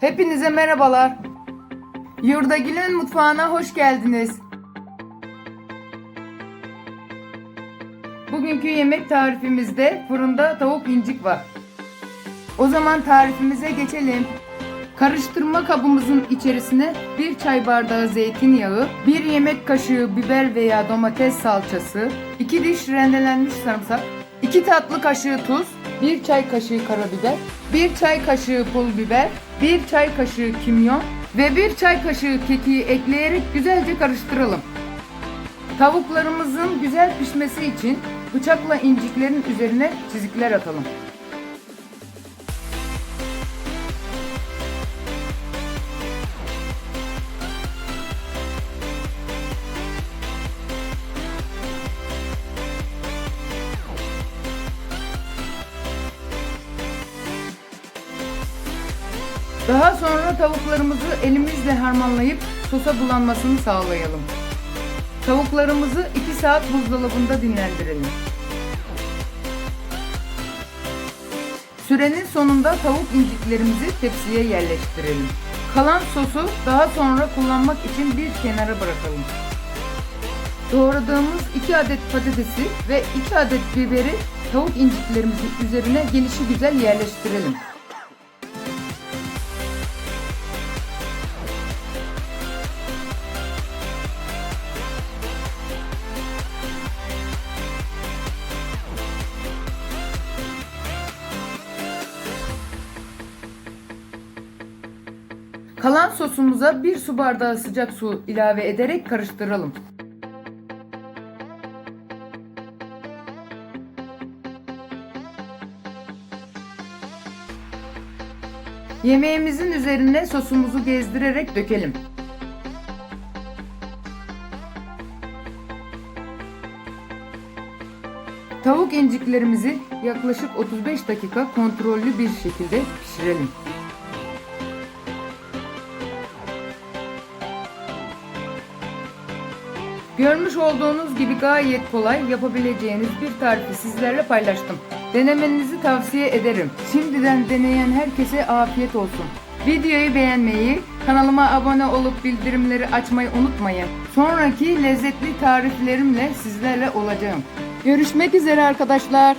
Hepinize merhabalar. Yurdagil'in mutfağına hoş geldiniz. Bugünkü yemek tarifimizde fırında tavuk incik var. O zaman tarifimize geçelim. Karıştırma kabımızın içerisine bir çay bardağı zeytinyağı, bir yemek kaşığı biber veya domates salçası, 2 diş rendelenmiş sarımsak, 2 tatlı kaşığı tuz, 1 çay kaşığı karabiber, 1 çay kaşığı pul biber, 1 çay kaşığı kimyon ve 1 çay kaşığı kekiği ekleyerek güzelce karıştıralım. Tavuklarımızın güzel pişmesi için bıçakla inciklerin üzerine çizikler atalım. Daha sonra tavuklarımızı elimizle harmanlayıp sosa bulanmasını sağlayalım. Tavuklarımızı 2 saat buzdolabında dinlendirelim. Sürenin sonunda tavuk inciklerimizi tepsiye yerleştirelim. Kalan sosu daha sonra kullanmak için bir kenara bırakalım. Doğradığımız 2 adet patatesi ve 2 adet biberi tavuk inciklerimizin üzerine gelişi güzel yerleştirelim. Kalan sosumuza bir su bardağı sıcak su ilave ederek karıştıralım. Yemeğimizin üzerine sosumuzu gezdirerek dökelim. Tavuk inciklerimizi yaklaşık 35 dakika kontrollü bir şekilde pişirelim. Görmüş olduğunuz gibi gayet kolay yapabileceğiniz bir tarifi sizlerle paylaştım. Denemenizi tavsiye ederim. Şimdiden deneyen herkese afiyet olsun. Videoyu beğenmeyi, kanalıma abone olup bildirimleri açmayı unutmayın. Sonraki lezzetli tariflerimle sizlerle olacağım. Görüşmek üzere arkadaşlar.